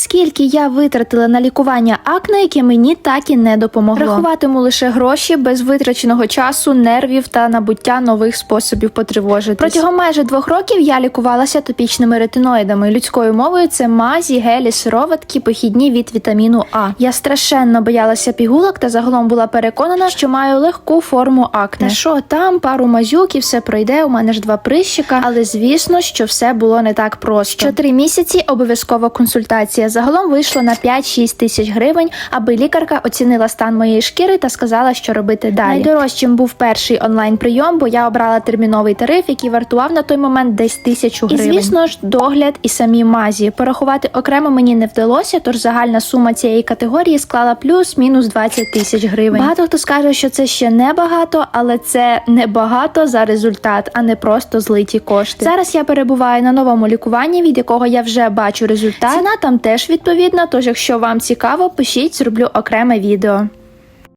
Скільки я витратила на лікування акне, яке мені так і не допомогло. Рахуватиму лише гроші без витраченого часу, нервів та набуття нових способів потривожитись. Протягом майже двох років я лікувалася топічними ретиноїдами. Людською мовою це мазі, гелі, сироватки, похідні від вітаміну А. Я страшенно боялася пігулок та загалом була переконана, що маю легку форму акне. Та що там, пару мазюк і все пройде. У мене ж два прищика, але звісно, що все було не так просто. Що три місяці обов'язкова консультація. Загалом вийшло на 5-6 тисяч гривень, аби лікарка оцінила стан моєї шкіри та сказала, що робити далі. Найдорожчим був перший онлайн прийом, бо я обрала терміновий тариф, який вартував на той момент десь тисячу гривень. І звісно ж, догляд і самі мазі. Порахувати окремо мені не вдалося, тож загальна сума цієї категорії склала плюс-мінус 20 тисяч гривень. Багато хто скаже, що це ще не багато, але це не багато за результат, а не просто злиті кошти. Зараз я перебуваю на новому лікуванні, від якого я вже бачу результат. Ціна там теж відповідна. Тож, якщо вам цікаво, пишіть, зроблю окреме відео.